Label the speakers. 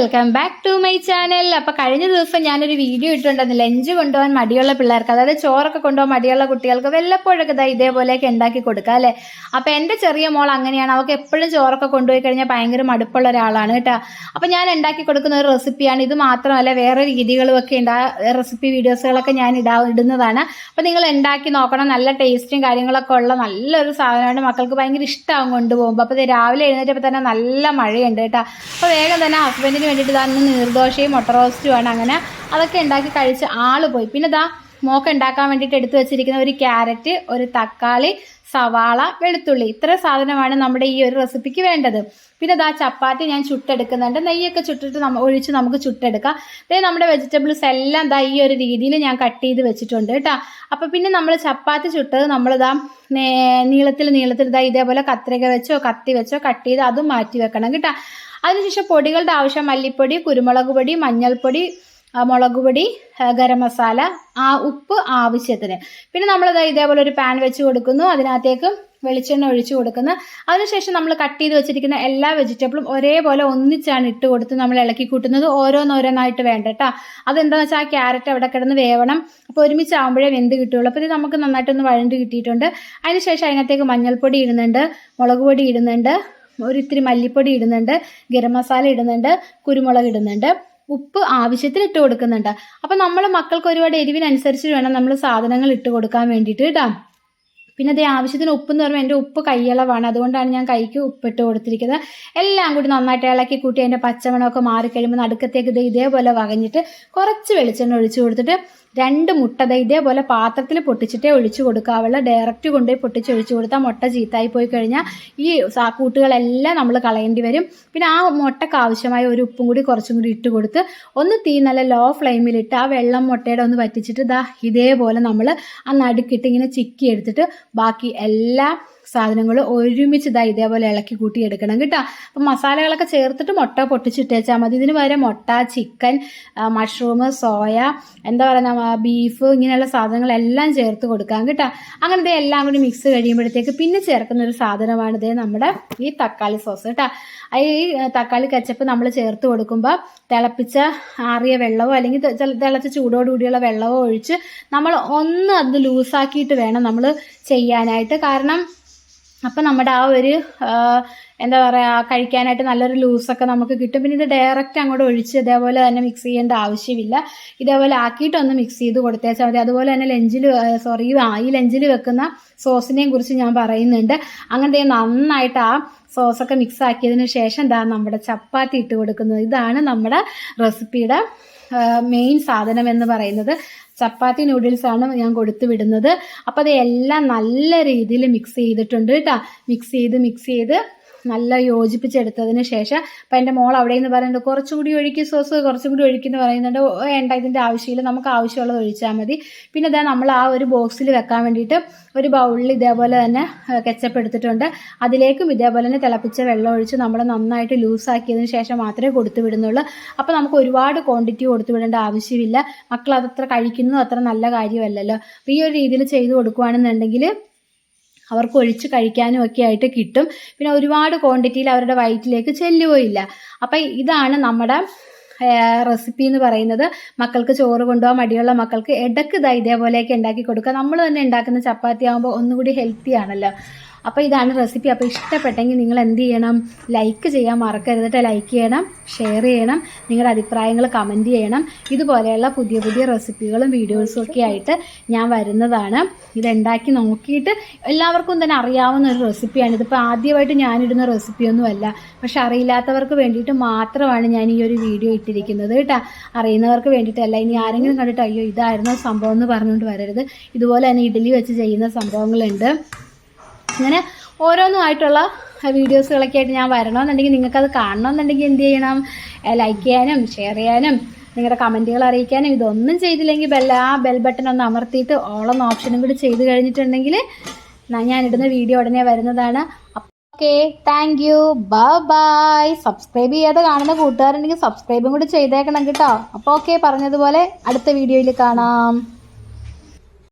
Speaker 1: Welcome back to my channel അപ്പോൾ കഴിഞ്ഞ ദിവസം ഞാനൊരു വീഡിയോ ഇട്ടുണ്ടായിരുന്നു ലഞ്ച് കൊണ്ടുപോകാൻ മടിയുള്ള പിള്ളേർക്ക് അതായത് ചോറൊക്കെ കൊണ്ടുപോകാൻ മടിയുള്ള കുട്ടികൾക്ക് വല്ലപ്പോഴൊക്കെ ഇതാ ഇതേപോലെയൊക്കെ ഉണ്ടാക്കി കൊടുക്കുക അല്ലേ? അപ്പോൾ എന്റെ ചെറിയ മോൾ അങ്ങനെയാണ്. അവൾക്ക് എപ്പോഴും ചോറൊക്കെ കൊണ്ടുപോയി കഴിഞ്ഞാൽ ഭയങ്കര മടുപ്പുള്ള ഒരാളാണ് കേട്ടോ. അപ്പോൾ ഞാൻ ഉണ്ടാക്കി കൊടുക്കുന്ന ഒരു റെസിപ്പിയാണ്. ഇത് മാത്രമല്ല വേറെ രീതികളും ഒക്കെ ഉണ്ട്. ആ റെസിപ്പി വീഡിയോസുകളൊക്കെ ഞാൻ ഇടാ ഇടുന്നതാണ്. അപ്പോൾ നിങ്ങൾ ഉണ്ടാക്കി നോക്കണം. നല്ല ടേസ്റ്റും കാര്യങ്ങളൊക്കെ ഉള്ള നല്ലൊരു സാധനമാണ്. മക്കൾക്ക് ഭയങ്കര ഇഷ്ടമാകും കൊണ്ടുപോകുമ്പോൾ അപ്പോൾ രാവിലെ എഴുന്നേറ്റപ്പോൾ തന്നെ നല്ല മഴയുണ്ട് കേട്ടോ. അപ്പോൾ വേഗം തന്നെ ഹസ്ബൻഡിന് വേണ്ടിയിട്ട് ഇതാണ് നീർദോശയും മുട്ട റോസ്റ്റുമാണ് അങ്ങനെ അതൊക്കെ ഉണ്ടാക്കി കഴിച്ച് ആൾ പോയി. പിന്നെ ദാ മോക്ക് ഉണ്ടാക്കാൻ വേണ്ടിയിട്ട് എടുത്തു വെച്ചിരിക്കുന്ന ഒരു ക്യാരറ്റ് ഒരു തക്കാളി സവാള വെളുത്തുള്ളി. ഇത്ര സാധനമാണ് നമ്മുടെ ഈ ഒരു റെസിപ്പിക്ക് വേണ്ടത്. പിന്നെ ദാ ചപ്പാത്തി ഞാൻ ചുട്ടെടുക്കുന്നുണ്ട്. നെയ്യൊക്കെ ചുട്ടിട്ട് നമ്മ ഒഴിച്ച് നമുക്ക് ചുട്ടെടുക്കാം. പിന്നെ നമ്മുടെ വെജിറ്റബിൾസ് എല്ലാം ഇതാ ഈ ഒരു രീതിയിൽ ഞാൻ കട്ട് ചെയ്ത് വെച്ചിട്ടുണ്ട് കേട്ടോ. അപ്പോൾ പിന്നെ നമ്മൾ ചപ്പാത്തി ചുട്ടത് നമ്മളിതാ നീളത്തിൽ നീളത്തിൽ ഇതാ ഇതേപോലെ കത്രിക വെച്ചോ കത്തി വെച്ചോ കട്ട് ചെയ്ത് അതും മാറ്റി വെക്കണം കേട്ടോ. അതിനുശേഷം പൊടികളുടെ ആവശ്യം മല്ലിപ്പൊടി കുരുമുളക് പൊടി മഞ്ഞൾപ്പൊടി മുളക് പൊടി ഗരം മസാല ആ ഉപ്പ് ആവശ്യത്തിന്. പിന്നെ നമ്മൾ ഇതേപോലെ ഒരു പാൻ വെച്ച് കൊടുക്കുന്നു. അതിനകത്തേക്ക് വെളിച്ചെണ്ണ ഒഴിച്ചു കൊടുക്കുന്നു. അതിനുശേഷം നമ്മൾ കട്ട് ചെയ്ത് വെച്ചിരിക്കുന്ന എല്ലാ വെജിറ്റബിളും ഒരേപോലെ ഒന്നിച്ചാണ് ഇട്ട് കൊടുത്ത് നമ്മൾ ഇളക്കി കൂട്ടുന്നത്. ഓരോന്നോരോന്നായിട്ട് വേണ്ട കേട്ടോ അതെന്താണെന്ന് വെച്ചാൽ ആ ക്യാരറ്റ് അവിടെ കിടന്ന് വേവണം. അപ്പോൾ ഒരുമിച്ചാകുമ്പോഴേ വെന്ത് കിട്ടുള്ളൂ അപ്പോൾ ഇത് നമുക്ക് നന്നായിട്ടൊന്ന് വഴണ്ട് കിട്ടിയിട്ടുണ്ട്. അതിനുശേഷം അതിനകത്തേക്ക് മഞ്ഞൾപ്പൊടി ഇടുന്നുണ്ട് മുളക് പൊടി ഇടുന്നുണ്ട് ഒരു ഇത്തിരി മല്ലിപ്പൊടി ഇടുന്നുണ്ട് ഗരം മസാല ഇടുന്നുണ്ട് കുരുമുളക് ഇടുന്നുണ്ട്. ഉപ്പ് ആവശ്യത്തിന് ഇട്ട് കൊടുക്കുന്നുണ്ട്. അപ്പം നമ്മൾ മക്കൾക്ക് ഒരുപാട് എരിവിനനുസരിച്ച് വേണം നമ്മൾ സാധനങ്ങൾ ഇട്ട് കൊടുക്കാൻ വേണ്ടിയിട്ട് കേട്ടോ പിന്നെ അതേ ആവശ്യത്തിന് ഉപ്പ് എന്ന് പറയുമ്പോൾ എന്റെ ഉപ്പ് കൈയളവാണ്. അതുകൊണ്ടാണ് ഞാൻ കൈക്ക് ഉപ്പിട്ട് കൊടുത്തിരിക്കുന്നത്. എല്ലാം കൂടി നന്നായിട്ട് ഇളക്കി കൂട്ടി അതിന്റെ പച്ചമണമൊക്കെ മാറിക്കഴിയുമ്പോൾ നടുക്കത്തേക്ക് ഇത് ഇതേപോലെ വകഞ്ഞിട്ട് കുറച്ച് വെളിച്ചെണ്ണ ഒഴിച്ചു കൊടുത്തിട്ട് രണ്ട് മുട്ട ഇതേപോലെ പാത്രത്തിൽ പൊട്ടിച്ചിട്ടേ ഒഴിച്ചു കൊടുക്കാവുള്ള ഡയറക്റ്റ് കൊണ്ടുപോയി പൊട്ടിച്ച് ഒഴിച്ചു കൊടുത്താൽ മുട്ട ചീത്തായി പോയി കഴിഞ്ഞാൽ ഈ കൂട്ടുകളെല്ലാം നമ്മൾ കളയേണ്ടി വരും. പിന്നെ ആ മുട്ടക്ക് ആവശ്യമായ ഒരു ഉപ്പും കൂടി കുറച്ചും കൂടി ഇട്ട് കൊടുത്ത് ഒന്ന് തീ നല്ല ലോ ഫ്ലെയിമിലിട്ട് ആ വെള്ളം മുട്ടയുടെ ഒന്ന് പറ്റിച്ചിട്ട് ദാ ഇതേപോലെ നമ്മൾ ആ നടുക്കിട്ട് ഇങ്ങനെ ചിക്കി എടുത്തിട്ട് ബാക്കി എല്ലാ സാധനങ്ങളും ഒരുമിച്ച് ഇതാ ഇതേപോലെ ഇളക്കി കൂട്ടി എടുക്കണം കേട്ടോ. അപ്പം മസാലകളൊക്കെ ചേർത്തിട്ട് മുട്ട പൊട്ടിച്ചിട്ടേച്ചാൽ മതി. ഇതിന് പകരം മുട്ട ചിക്കൻ മഷ്റൂം സോയ എന്താ പറയുക ബീഫ് ഇങ്ങനെയുള്ള സാധനങ്ങളെല്ലാം ചേർത്ത് കൊടുക്കാം കേട്ടോ. അങ്ങനെ ദേ എല്ലാം കൂടി മിക്സ് കഴിയുമ്പോഴത്തേക്ക് പിന്നെ ചേർക്കുന്ന ഒരു സാധനമാണ് ഇതേ നമ്മുടെ ഈ തക്കാളി സോസ് കേട്ടോ. ഈ തക്കാളി കച്ചപ്പ് നമ്മൾ ചേർത്ത് കൊടുക്കുമ്പോൾ തിളപ്പിച്ച ആറിയ വെള്ളമോ അല്ലെങ്കിൽ തിളച്ച ചൂടോടുകൂടിയുള്ള വെള്ളമോ ഒഴിച്ച് നമ്മൾ ഒന്ന് അത് ലൂസാക്കിയിട്ട് വേണം നമ്മൾ ചെയ്യാനായിട്ട്. കാരണം അപ്പം നമ്മുടെ ആ ഒരു എന്താ പറയുക കഴിക്കാനായിട്ട് നല്ലൊരു ലൂസൊക്കെ നമുക്ക് കിട്ടും. പിന്നെ ഇത് ഡയറക്റ്റ് അങ്ങോട്ട് ഒഴിച്ച് ഇതേപോലെ തന്നെ മിക്സ് ചെയ്യേണ്ട ആവശ്യമില്ല. ഇതേപോലെ ആക്കിയിട്ടൊന്ന് മിക്സ് ചെയ്ത് കൊടുത്തേച്ചാൽ മതി. അതുപോലെ തന്നെ ലഞ്ചിൽ സോറി ഈ ലഞ്ചിൽ വെക്കുന്ന സോസിനെയും കുറിച്ച് ഞാൻ പറയുന്നുണ്ട്. അങ്ങനത്തെ നന്നായിട്ട് ആ സോസൊക്കെ മിക്സ് ആക്കിയതിന് ശേഷം എന്താ നമ്മുടെ ചപ്പാത്തി ഇട്ട് കൊടുക്കുന്നത് ഇതാണ് നമ്മുടെ റെസിപ്പിയുടെ മെയിൻ സാധനം എന്ന് പറയുന്നത്. ചപ്പാത്തി നൂഡിൽസ് ആണ് ഞാൻ കൊടുത്തു വിടുന്നത്. അപ്പോൾ അത് എല്ലാം നല്ല രീതിയിൽ മിക്സ് ചെയ്തിട്ടുണ്ട് കേട്ടോ. മിക്സ് ചെയ്ത് മിക്സ് ചെയ്ത് നല്ല യോജിപ്പിച്ചെടുത്തതിന് ശേഷം അപ്പം എന്റെ മോൾ അവിടെ നിന്ന് പറയുന്നുണ്ട് കുറച്ചും കൂടി ഒഴുക്കി സോസ് കുറച്ചും കൂടി ഒഴിക്കുന്നു പറയുന്നുണ്ട്. "ഓ, വേണ്ട ഇതിന്റെ ആവശ്യമില്ല നമുക്ക് ആവശ്യമുള്ളത് ഒഴിച്ചാൽ മതി. പിന്നെ ഇതാ നമ്മൾ ആ ഒരു ബോക്സിൽ വെക്കാൻ വേണ്ടിയിട്ട് ഒരു ബൗളിൽ ഇതേപോലെ തന്നെ കെച്ചപ്പ് എടുത്തിട്ടുണ്ട്. അതിലേക്കും ഇതേപോലെ തന്നെ തിളപ്പിച്ച വെള്ളം ഒഴിച്ച് നമ്മൾ നന്നായിട്ട് ലൂസാക്കിയതിന് ശേഷം മാത്രമേ കൊടുത്തു വിടുന്നുള്ളൂ. അപ്പോൾ നമുക്ക് ഒരുപാട് ക്വാണ്ടിറ്റി കൊടുത്തു വിടേണ്ട ആവശ്യമില്ല. മക്കൾ അതത്ര കഴിക്കുന്നു അത്ര നല്ല കാര്യമല്ലല്ലോ. അപ്പോൾ ഈ ഒരു രീതിയിൽ ചെയ്തു കൊടുക്കുകയാണെന്നുണ്ടെങ്കിൽ അവർക്ക് ഒഴിച്ച് കഴിക്കാനും ഒക്കെ ആയിട്ട് കിട്ടും. പിന്നെ ഒരുപാട് ക്വാണ്ടിറ്റിയിൽ അവരുടെ വയറ്റിലേക്ക് ചെല്ലുകയില്ല. അപ്പം ഇതാണ് നമ്മുടെ റെസിപ്പി എന്ന് പറയുന്നത്. മക്കൾക്ക് ചോറ് കൊണ്ടുപോകാൻ മടിയുള്ള മക്കൾക്ക് ഇടയ്ക്ക് ഇതാ ഇതേപോലെയൊക്കെ ഉണ്ടാക്കി കൊടുക്കുക. നമ്മൾ തന്നെ ഉണ്ടാക്കുന്ന ചപ്പാത്തി ആകുമ്പോൾ ഒന്നുകൂടി ഹെൽത്തി ആണല്ലോ. അപ്പോൾ ഇതാണ് റെസിപ്പി അപ്പോൾ ഇഷ്ടപ്പെട്ടെങ്കിൽ നിങ്ങൾ എന്ത് ചെയ്യണം? ലൈക്ക് ചെയ്യാൻ മറക്കരുത് ലൈക്ക് ചെയ്യണം ഷെയർ ചെയ്യണം നിങ്ങളുടെ അഭിപ്രായങ്ങൾ കമന്റ് ചെയ്യണം. ഇതുപോലെയുള്ള പുതിയ പുതിയ റെസിപ്പികളും വീഡിയോസും ഒക്കെ ആയിട്ട് ഞാൻ വരുന്നതാണ്. ഇതുണ്ടാക്കി നോക്കിയിട്ട് എല്ലാവർക്കും തന്നെ അറിയാവുന്ന ഒരു റെസിപ്പിയാണ് ഇതിപ്പോൾ ആദ്യമായിട്ട് ഞാനിടുന്ന റെസിപ്പിയൊന്നുമല്ല പക്ഷെ അറിയില്ലാത്തവർക്ക് വേണ്ടിയിട്ട് മാത്രമാണ് ഞാൻ ഈ ഒരു വീഡിയോ ഇട്ടിരിക്കുന്നത് കേട്ടോ അറിയുന്നവർക്ക് വേണ്ടിയിട്ടല്ല ഇനി ആരെങ്കിലും കണ്ടിട്ട് അയ്യോ ഇതായിരുന്നു സംഭവം എന്ന് പറഞ്ഞുകൊണ്ട് വരരുത്. ഇതുപോലെ തന്നെ ഇഡ്ഡലി വെച്ച് ചെയ്യുന്ന സംഭവങ്ങളുണ്ട്. അങ്ങനെ ഓരോന്നുമായിട്ടുള്ള വീഡിയോസുകളൊക്കെ ആയിട്ട് ഞാൻ വരണമെന്നുണ്ടെങ്കിൽ നിങ്ങൾക്കത് കാണണമെന്നുണ്ടെങ്കിൽ എന്ത് ചെയ്യണം? ലൈക്ക് ചെയ്യാനും ഷെയർ ചെയ്യാനും നിങ്ങളുടെ കമന്റുകൾ അറിയിക്കാനും ഇതൊന്നും ചെയ്തില്ലെങ്കിൽ ബെൽ ആ ബെൽ ബട്ടൺ ഒന്ന് അമർത്തിയിട്ട് ഓളം ഓപ്ഷനും കൂടി ചെയ്ത് കഴിഞ്ഞിട്ടുണ്ടെങ്കിൽ ഞാനിടുന്ന വീഡിയോ ഉടനെ വരുന്നതാണ്. Okay thank you bye bye subscribe ചെയ്യാതെ കാണുന്ന കൂട്ടുകാരുണ്ടെങ്കിൽ സബ്സ്ക്രൈബും കൂടി ചെയ്തേക്കണം കേട്ടോ. അപ്പോൾ ഓക്കെ പറഞ്ഞതുപോലെ അടുത്ത വീഡിയോയിൽ കാണാം.